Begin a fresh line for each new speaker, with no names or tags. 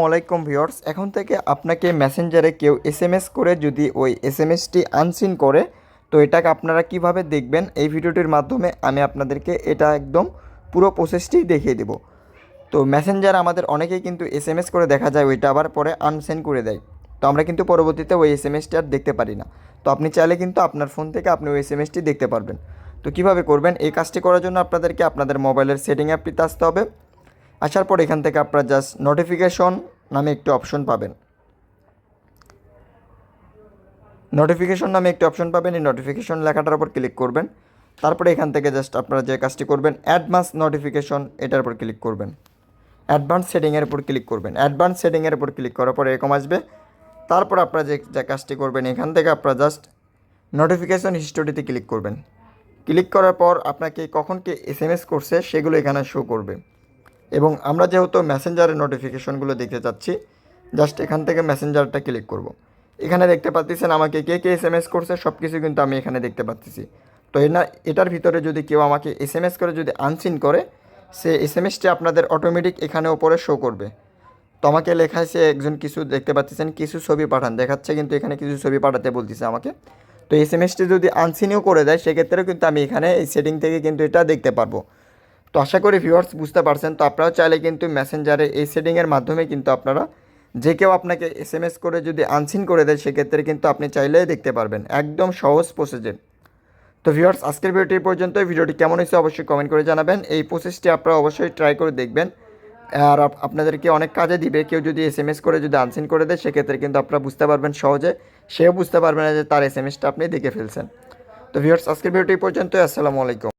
ওয়ালাইকুম ভিউয়ার্স, এখন থেকে আপনাকে মেসেঞ্জারে কেউ এসএমএস করে যদি ওই এস এসএমএসটি আনসিন করে, তো এটাকে আপনারা কীভাবে দেখবেন? এই ভিডিওটির মাধ্যমে আমি আপনাদেরকে এটা একদম পুরো প্রসেসটি দেখিয়ে দেব। তো মেসেঞ্জার আমাদের অনেকেই কিন্তু এসএমএস করে দেখা যায়, ওইটা আবার পরে আনসেন্ড করে দেয়। তো আমরা কিন্তু পরবর্তীতে ওই এসএমএসটি আর দেখতে পারি না। তো আপনি চাইলে কিন্তু আপনার ফোন থেকে আপনি ওই এসএমএসটি দেখতে পারবেন। তো কীভাবে করবেন? এই কাজটি করার জন্য আপনাদেরকে আপনাদের মোবাইলের সেটিং অ্যাপটিতে আসতে হবে। আসার পর এখান থেকে আপনারা জাস্ট নোটিফিকেশন নামে একটি অপশন পাবেন। নোটিফিকেশন নামে একটি অপশন পাবেন, এই নোটিফিকেশন লেখাটার উপর ক্লিক করবেন। তারপরে এখান থেকে জাস্ট আপনারা যে কাজটি করবেন অ্যাডভান্স নোটিফিকেশন এটার উপর ক্লিক করবেন। অ্যাডভান্স সেটিংয়ের উপর ক্লিক করবেন। অ্যাডভান্স সেটিংয়ের উপর ক্লিক করার পরে এরকম আসবে। তারপর আপনারা যে যে কাজটি করবেন, এখান থেকে আপনারা জাস্ট নোটিফিকেশন হিস্টোরিতে ক্লিক করবেন। ক্লিক করার পর আপনাকে কখন কে এস এম এস করছে, সেগুলো এখানে শো করবে। এবং আমরা যেহেতু মেসেঞ্জারের নোটিফিকেশনগুলো দেখতে চাচ্ছি জাস্ট এখান থেকে মেসেঞ্জারটা ক্লিক করব। এখানে দেখতে পাচ্ছেন আমাকে কে কে এস এম এস করছে সব কিছু কিন্তু আমি এখানে দেখতে পাচ্ছি তো এনা এটার ভিতরে যদি কেউ আমাকে এস এম এস করে যদি আনসিন করে, সে এস এম এসটি আপনাদের অটোমেটিক এখানে ওপরে শো করবে। তো আমাকে লেখা আছে একজন কিছু দেখতে পাচ্ছেন কিছু ছবি পাঠান, দেখাচ্ছে কিন্তু এখানে কিছু ছবি পাঠাতে বলতেছে আমাকে। তো এস এম এসটি যদি আনসিনও করে দেয়, সেক্ষেত্রেও কিন্তু আমি এখানে এই সেটিং থেকে কিন্তু এটা দেখতে পারব। তো আশা করি ভিউয়ার্স বুঝতে পারছেন। তো আপনারাও চাইলে কিন্তু মেসেঞ্জারে এই সেটিংয়ের মাধ্যমে কিন্তু আপনারা যে কেউ আপনাকে এস এম এস করে যদি আনসিন করে দেয়, সেক্ষেত্রে কিন্তু আপনি চাইলেই দেখতে পারবেন। একদম সহজ প্রসেসে তো ভিউয়ার্স আজকের ভিডিওটি পর্যন্ত ভিডিওটি কেমন হয়েছে অবশ্যই কমেন্ট করে জানাবেন। এই প্রসেসটি আপনারা অবশ্যই ট্রাই করে দেখবেন। আর আপনাদেরকে অনেক কাজে দিবে। কেউ যদি এস এম এস করে যদি আনসিন করে দেয়, সেক্ষেত্রে কিন্তু আপনারা বুঝতে পারবেন সহজে। সেও বুঝতে পারবে না যে তার এস এম এসটা আপনি দেখে ফেলছেন। তো ভিউয়ার্স আজকের ভিডিওটি এই পর্যন্তই। আসসালামু আলাইকুম।